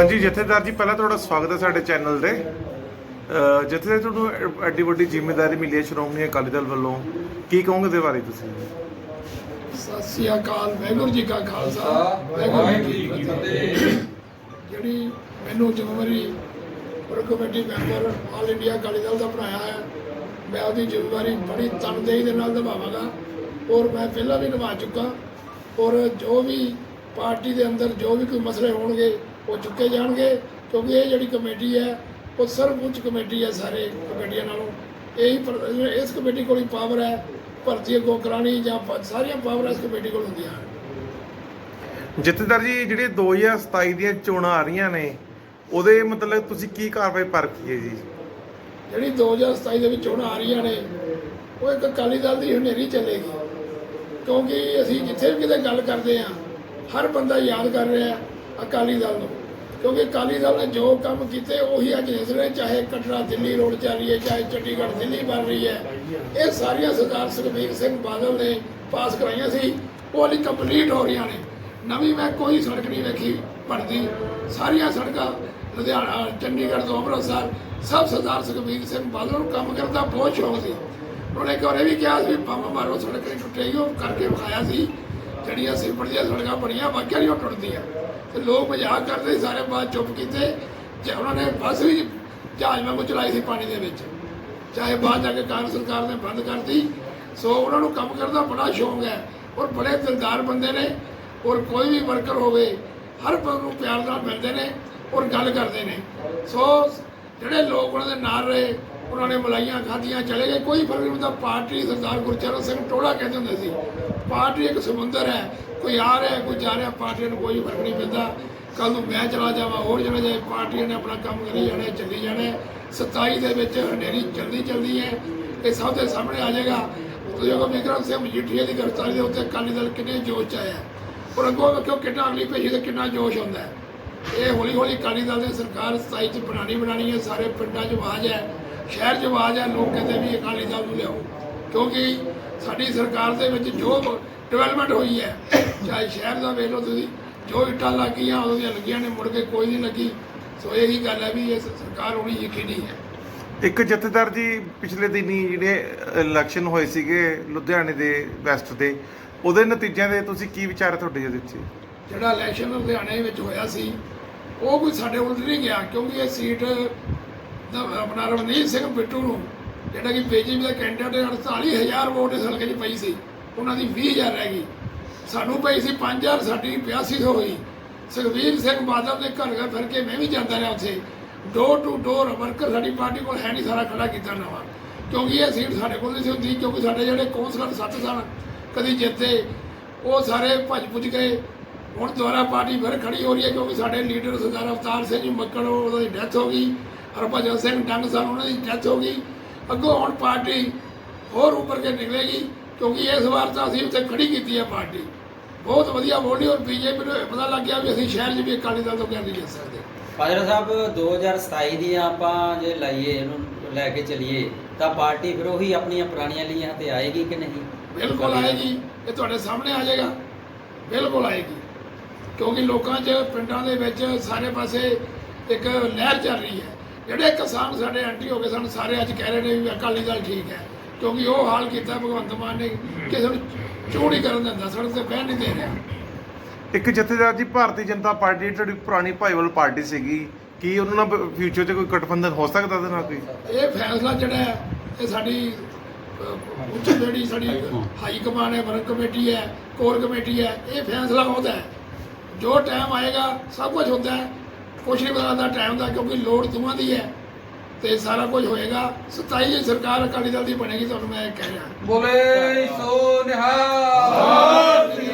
ਹਾਂਜੀ, ਜਥੇਦਾਰ ਜੀ, ਪਹਿਲਾਂ ਤੁਹਾਡਾ ਸਵਾਗਤ ਹੈ ਸਾਡੇ ਚੈਨਲ 'ਤੇ। ਅਹ ਤੁਹਾਨੂੰ ਐਡੀ ਵੱਡੀ ਜ਼ਿੰਮੇਵਾਰੀ ਮਿਲੀ ਹੈ ਸ਼੍ਰੋਮਣੀ ਅਕਾਲੀ ਦਲ ਵੱਲੋਂ। ਕੀ ਕਹੋਗੇ ਦੇ ਬਾਰੇ ਤੁਸੀਂ? ਸਤਿ ਸ੍ਰੀ ਅਕਾਲ, ਵਾਹਿਗੁਰੂ ਜੀ ਕਾ ਖਾਲਸਾ, ਵਾਹਿਗੁਰੂ ਜੀ ਕੀ ਫਤਿਹ। ਜਿਹੜੀ ਮੈਨੂੰ ਜ਼ਿੰਮੇਵਾਰੀ ਪੁਰ committee member all India Akali Dal ਦਾ ਬਣਾਇਆ ਹੈ, ਮੈਂ ਉਹਦੀ ਜ਼ਿੰਮੇਵਾਰੀ ਬੜੀ ਤਨਦੇਹੀ ਦੇ ਨਾਲ ਨਿਭਾਵਾਂਗਾ। ਔਰ ਮੈਂ ਪਹਿਲਾਂ ਵੀ ਨਿਭਾ ਚੁੱਕਾ। ਔਰ ਜੋ ਵੀ ਪਾਰਟੀ ਦੇ ਅੰਦਰ ਜੋ ਵੀ ਕੋਈ ਮਸਲੇ ਹੋਣਗੇ ਉਹ ਚੁੱਕੇ ਜਾਣਗੇ ਕਿਉਂਕਿ ਇਹ ਜਿਹੜੀ ਕਮੇਟੀ ਹੈ ਉਹ ਸਰਵਉੱਚ ਕਮੇਟੀ ਹੈ ਸਾਰੇ ਕਮੇਟੀਆਂ ਨਾਲੋਂ। ਇਹੀ ਇਸ ਕਮੇਟੀ ਕੋਲ ਹੀ ਪਾਵਰ ਹੈ ਭਰਤੀ ਅੱਗੋਂ ਕਰਾਣੀ ਜਾਂ ਸਾਰੀਆਂ ਪਾਵਰਾਂ ਇਸ ਕਮੇਟੀ ਕੋਲ ਹੁੰਦੀਆਂ ਹਨ। ਜਥੇਦਾਰ ਜੀ ਜਿਹੜੇ 2027 ਦੀਆਂ ਚੋਣਾਂ ਆ ਰਹੀਆਂ ਨੇ ਉਹਦੇ ਮਤਲਬ ਤੁਸੀਂ ਕੀ ਕਾਰਵਾਈ ਪਰਖੀ ਹੈ ਜੀ? ਜਿਹੜੀ 2027 ਦੇ ਵਿੱਚ ਚੋਣਾਂ ਆ ਰਹੀਆਂ ਨੇ ਉਹ ਇੱਕ ਅਕਾਲੀ ਦਲ ਦੀ ਹਨੇਰੀ ਚੱਲੇਗੀ। ਕਿਉਂਕਿ ਅਸੀਂ ਜਿੱਥੇ ਵੀ ਕਿਤੇ ਗੱਲ ਕਰਦੇ ਆ ਹਰ ਬੰਦਾ ਯਾਦ ਕਰ ਰਿਹਾ ਅਕਾਲੀ ਦਲ ਨੂੰ। ਕਿਉਂਕਿ ਅਕਾਲੀ ਦਲ ਨੇ ਜੋ ਕੰਮ ਕੀਤੇ, ਉਹੀ ਅੱਜ ਦਿਸ ਰਹੇ ਚਾਹੇ ਕਟਰਾ ਦਿੱਲੀ ਰੋਡ ਚੱਲ ਰਹੀ ਹੈ, ਚਾਹੇ ਚੰਡੀਗੜ੍ਹ, ਦਿੱਲੀ ਬਣ ਰਹੀ ਹੈ। ਇਹ ਸਾਰੀਆਂ ਸਰਦਾਰ ਸੁਖਬੀਰ ਸਿੰਘ ਬਾਦਲ ਨੇ ਪਾਸ ਕਰਾਈਆਂ ਸੀ। ਉਹ ਹਲੀ ਕੰਪਲੀਟ ਹੋ ਰਹੀਆਂ ਨੇ। ਨਵੀਂ ਮੈਂ ਕੋਈ ਸੜਕ ਨਹੀਂ ਵੇਖੀ ਬਣਦੀ। ਸਾਰੀਆਂ ਸੜਕਾਂ ਲੁਧਿਆਣਾ, ਚੰਡੀਗੜ੍ਹ ਤੋਂ ਅੰਮ੍ਰਿਤਸਰ, ਸਭ ਸਰਦਾਰ ਸੁਖਬੀਰ ਸਿੰਘ ਬਾਦਲ ਨੂੰ ਕੰਮ ਕਰਨ ਦਾ ਬਹੁਤ ਸ਼ੌਕ ਸੀ। ਉਹਨੇ ਇੱਕ ਵਾਰ ਇਹ ਵੀ ਕਿਹਾ ਸੀ ਪੰਮ ਮਾਰੋ, ਸੜਕ ਨਹੀਂ ਟੁੱਟੇਗੀ, ਉਹ ਕਰਕੇ ਵਿਖਾਇਆ ਸੀ। ਜਿਹੜੀਆਂ ਸਿੰਪਲ ਦੀਆਂ ਸੜਕਾਂ ਬਣੀਆਂ ਵਾਕਿਆ ਨਹੀਂ ਟੁੱਟਦੀਆਂ। ਤੇ ਲੋਕ ਮਜ਼ਾਕ ਕਰਦੇ ਸਾਰੇ ਬਾਅਦ ਚੁੱਪ ਕੀਤੇ। ਜੇ ਉਹਨਾਂ ਨੇ ਬਸ ਵੀ ਜਹਾਜ਼ ਵਾਂਗੂ ਚਲਾਈ ਸੀ ਪਾਣੀ ਦੇ ਵਿੱਚ। ਚਾਹੇ ਬਾਅਦ ਜਾ ਕੇ ਕਾਂਗਰਸ ਸਰਕਾਰ ਨੇ ਬੰਦ ਕਰਤੀ। ਸੋ ਉਹਨਾਂ ਨੂੰ ਕੰਮ ਕਰਨ ਦਾ ਬੜਾ ਸ਼ੌਂਕ ਹੈ। ਔਰ ਬੜੇ ਦਿਲਦਾਰ ਬੰਦੇ ਨੇ। ਔਰ ਕੋਈ ਵੀ ਵਰਕਰ ਹੋਵੇ, ਹਰ ਬੰਦੇ ਨੂੰ ਪਿਆਰ ਨਾਲ ਮਿਲਦੇ ਨੇ ਔਰ ਗੱਲ ਕਰਦੇ ਨੇ। ਸੋ ਜਿਹੜੇ ਲੋਕ ਉਹਨਾਂ ਦੇ ਨਾਲ ਰਹੇ, ਉਹਨਾਂ ਨੇ ਮਲਾਈਆਂ ਖਾਧੀਆਂ, ਚਲੇ ਗਏ। ਕੋਈ ਫ਼ਰਕ ਨਹੀਂ ਹੁੰਦਾ, ਪਾਰਟੀ ਸਰਦਾਰ ਗੁਰਚਰਨ ਸਿੰਘ ਟੋੜਾ ਕਹਿੰਦੇ ਹੁੰਦੇ ਸੀ, ਪਾਰਟੀ ਇੱਕ ਸਮੁੰਦਰ ਹੈ, ਕੋਈ ਆ ਰਿਹਾ, ਕੋਈ ਜਾ ਰਿਹਾ, ਪਾਰਟੀ ਨੂੰ ਕੋਈ ਫ਼ਰਕ ਨਹੀਂ ਪੈਂਦਾ। ਕੱਲ ਨੂੰ ਮੈਂ ਚਲਾ ਜਾਵਾਂ, ਹੋਰ ਚਲਾ ਜਾਏ ਪਾਰਟੀਆਂ ਨੇ ਆਪਣਾ ਕੰਮ ਕਰੀ ਜਾਣਾ, ਚੱਲੀ ਜਾਣਾ ਹੈ। 27 ਦੇ ਵਿੱਚ ਹਨੇਰੀ ਜਲਦੀ ਜਲਦੀ ਹੈ, ਇਹ ਸਭ ਦੇ ਸਾਹਮਣੇ ਆ ਜਾਏਗਾ। ਤੁਸੀਂ ਅਗਰ ਵਿਕਰਮ ਸਿੰਘ ਮਜੀਠੀਆ ਦੀ ਗ੍ਰਿਫਤਾਰੀ ਦੇ ਉੱਤੇ ਅਕਾਲੀ ਦਲ ਕਿੰਨੇ ਜੋਸ਼ 'ਚ ਆਇਆ। ਔਰ ਅੱਗੋਂ ਵੇਖੋ ਕਿੰਨਾ ਅਗਲੀ ਪੇਸ਼ੀ ਤੇ ਕਿੰਨਾ ਜੋਸ਼ ਹੁੰਦਾ ਹੈ। ਇਹ ਹੌਲੀ ਹੌਲੀ ਅਕਾਲੀ ਦਲ ਦੀ ਸਰਕਾਰ 27 ਚ ਬਣਾਣੀ ਬਣਾਣੀ ਹੈ, ਸਾਰੇ ਪਿੰਡਾਂ 'ਚ ਆਵਾਜ਼ ਹੈ, ਸ਼ਹਿਰ 'ਚ ਆਵਾਜ਼ ਹੈ, ਲੋਕ ਕਹਿੰਦੇ ਵੀ ਅਕਾਲੀ ਦਲ ਨੂੰ ਲਿਆਓ। ਕਿਉਂਕਿ ਸਾਡੀ ਸਰਕਾਰ ਦੇ ਵਿੱਚ ਜੋ ਡਿਵੈਲਪਮੈਂਟ ਹੋਈ ਹੈ, ਚਾਹੇ ਸ਼ਹਿਰ ਦਾ ਵੇਖ ਲਓ ਤੁਸੀਂ, ਜੋ ਇੱਟਾਂ ਲੱਗੀਆਂ, ਉਹਦੀਆਂ ਲੱਗੀਆਂ ਨੇ, ਮੁੜ ਕੇ ਕੋਈ ਨਹੀਂ ਲੱਗੀ। ਸੋ ਇਹੀ ਗੱਲ ਹੈ ਵੀ ਇਹ ਸਰਕਾਰ ਹੋਣੀ ਯਕੀਨੀ ਹੈ। ਇੱਕ ਜਥੇਦਾਰ ਜੀ, ਪਿਛਲੇ ਦਿਨੀ ਜਿਹੜੇ ਇਲੈਕਸ਼ਨ ਹੋਏ ਸੀਗੇ ਲੁਧਿਆਣੇ ਦੇ ਵੈਸਟ ਦੇ, ਉਹਦੇ ਨਤੀਜਿਆਂ ਦੇ ਤੁਸੀਂ ਕੀ ਵਿਚਾਰ ਹੈ ਤੁਹਾਡੇ ਇਹਦੇ ਵਿੱਚ ਜਿਹੜਾ ਇਲੈਕਸ਼ਨ ਲੁਧਿਆਣੇ ਵਿੱਚ ਹੋਇਆ ਸੀ, ਉਹ ਕੋਈ ਸਾਡੇ ਉਲਟ ਨਹੀਂ ਗਿਆ, ਕਿਉਂਕਿ ਇਹ ਸੀਟ ਦਾ ਆਪਣਾ ਰਵਨੀਤ ਸਿੰਘ ਬਿੱਟੂ ਨੂੰ, ਜਿਹੜਾ ਕਿ ਬੀਜੇਪੀ ਦਾ ਕੈਂਡੀਡੇਟ 48000 ਵੋਟ ਇਸ ਹਲਕੇ 'ਚ ਪਈ ਸੀ, ਉਹਨਾਂ ਦੀ 20000 ਰਹਿ ਗਈ। ਸਾਨੂੰ ਪਈ ਸੀ 5000 ਸਾਡੀ 8200 ਹੋਈ। ਸੁਖਬੀਰ ਸਿੰਘ ਬਾਦਲ ਦੇ ਘਰ ਘਰ ਫਿਰ ਕੇ ਮੈਂ ਵੀ ਜਾਂਦਾ ਰਿਹਾ ਉੱਥੇ। ਡੋਰ ਟੂ ਡੋਰ ਵਰਕਰ ਸਾਡੀ ਪਾਰਟੀ ਕੋਲ ਹੈ ਨਹੀਂ, ਸਾਰਾ ਖੜਾ ਕੀਤਾ ਨਵਾਂ। ਕਿਉਂਕਿ ਇਹ ਸੀਟ ਸਾਡੇ ਕੋਲ ਨਹੀਂ ਸੀ ਹੁੰਦੀ, ਕਿਉਂਕਿ ਸਾਡੇ ਜਿਹੜੇ ਕੌਂਸਲਰ ਸੱਤ ਸਨ ਕਦੀ ਜਿੱਤੇ, ਉਹ ਸਾਰੇ ਭੱਜ ਭੁੱਜ ਗਏ। ਹੁਣ ਦੁਬਾਰਾ ਪਾਰਟੀ ਫਿਰ ਖੜੀ ਹੋ ਰਹੀ ਹੈ ਕਿਉਂਕਿ ਸਾਡੇ ਲੀਡਰ ਸਰਦਾਰ ਅਵਤਾਰ ਸਿੰਘ ਮੱਕੜ ਉਹਦੀ ਡੈਥ ਹੋ ਗਈ। ਹਰਭਜਨ ਸਿੰਘ ਡੰਗ ਸਨ ਉਹਨਾਂ ਦੀ ਡੈਥ ਹੋ ਗਈ। ਅੱਗੋਂ ਹੁਣ ਪਾਰਟੀ ਹੋਰ ਉੱਪਰ ਕੇ ਨਿਕਲੇਗੀ ਕਿਉਂਕਿ ਇਸ ਵਾਰ ਤਾਂ ਅਸੀਂ ਉੱਥੇ ਖੜੀ ਕੀਤੀ ਹੈ ਪਾਰਟੀ। ਬਹੁਤ ਵਧੀਆ ਬੋਲੀ ਔਰ ਬੀਜੇਪੀ ਨੂੰ ਪਤਾ ਲੱਗ ਗਿਆ ਵੀ ਅਸੀਂ ਸ਼ਹਿਰ 'ਚ ਵੀ ਅਕਾਲੀ ਦਲ ਤੋਂ ਨਹੀਂ ਜਿੱਤ ਸਕਦੇ। ਫਾਦਰ ਸਾਹਿਬ 2027 ਦੀਆਂ ਆਪਾਂ ਜੇ ਲਾਈਏ ਇਹਨੂੰ ਲੈ ਕੇ ਚੱਲੀਏ ਤਾਂ ਪਾਰਟੀ ਫਿਰ ਉਹੀ ਆਪਣੀਆਂ ਪੁਰਾਣੀਆਂ ਲੀਹਾਂ ਤੇ ਆਏਗੀ ਕਿ ਨਹੀਂ? ਬਿਲਕੁਲ ਆਏਗੀ। ਇਹ ਤੁਹਾਡੇ ਸਾਹਮਣੇ ਆ ਜਾਏਗਾ। ਬਿਲਕੁਲ ਆਏਗੀ। ਕਿਉਂਕਿ ਲੋਕਾਂ 'ਚ ਪਿੰਡਾਂ ਦੇ ਵਿੱਚ ਸਾਰੇ ਪਾਸੇ ਇੱਕ ਲਹਿਰ ਚੱਲ ਰਹੀ ਹੈ। ਜਿਹੜੇ ਕਿਸਾਨ ਸਾਡੇ ਐਂਟੀ ਹੋ ਗਏ ਸਨ ਸਾਰੇ ਅੱਜ ਕਹਿ ਰਹੇ ਨੇ ਵੀ ਅਕਾਲੀ ਦਲ ਠੀਕ ਹੈ। ਕਿਉਂਕਿ ਉਹ ਹਾਲ ਕੀਤਾ ਭਗਵੰਤ ਮਾਨ ਨੇ ਕਿਸੇ ਨੂੰ ਹੀ ਕਰਨ ਦਿੰਦਾ ਸੜਕ ਤੇ ਬਹਿਣ ਨਹੀਂ ਦੇ ਰਿਹਾ। ਇੱਕ ਜਥੇਦਾਰ ਜੀ ਭਾਰਤੀ ਜਨਤਾ ਪਾਰਟੀ ਜਿਹੜੀ ਪੁਰਾਣੀ ਭਾਈਵਾਲ ਪਾਰਟੀ ਸੀਗੀ ਕੀ ਉਹਨਾਂ ਨਾਲ ਫਿਊਚਰ 'ਚ ਕੋਈ ਗਠਬੰਧਨ ਹੋ ਸਕਦਾ ਉਹਦੇ ਨਾਲ ਕੋਈ? ਇਹ ਫੈਸਲਾ ਜਿਹੜਾ ਹੈ ਇਹ ਸਾਡੀ ਉੱਚ ਜਿਹੜੀ ਸਾਡੀ ਹਾਈ ਕਮਾਂਡ ਹੈ ਵਰਕ ਕਮੇਟੀ ਹੈ ਕੋਰ ਕਮੇਟੀ ਹੈ ਇਹ ਫੈਸਲਾ ਉਹਦਾ ਹੈ। ਜੋ ਟਾਈਮ ਆਏਗਾ ਸਭ ਕੁਝ ਹੁੰਦਾ ਹੈ। ਕੁਛ ਨਹੀਂ ਪਤਾ ਦਾ ਟਾਈਮ ਦਾ ਕਿਉਂਕਿ ਲੋੜ ਦੋਵਾਂ ਦੀ ਹੈ। ਤੇ ਸਾਰਾ ਕੁਝ ਹੋਏਗਾ। 27 ਦੀ ਸਰਕਾਰ ਅਕਾਲੀ ਦਲ ਦੀ ਬਣੇਗੀ ਤੁਹਾਨੂੰ ਮੈਂ ਇਹ ਕਹਿ ਰਿਹਾ। ਬੋਲੇ ਸੋ ਨਿਹਾਲ।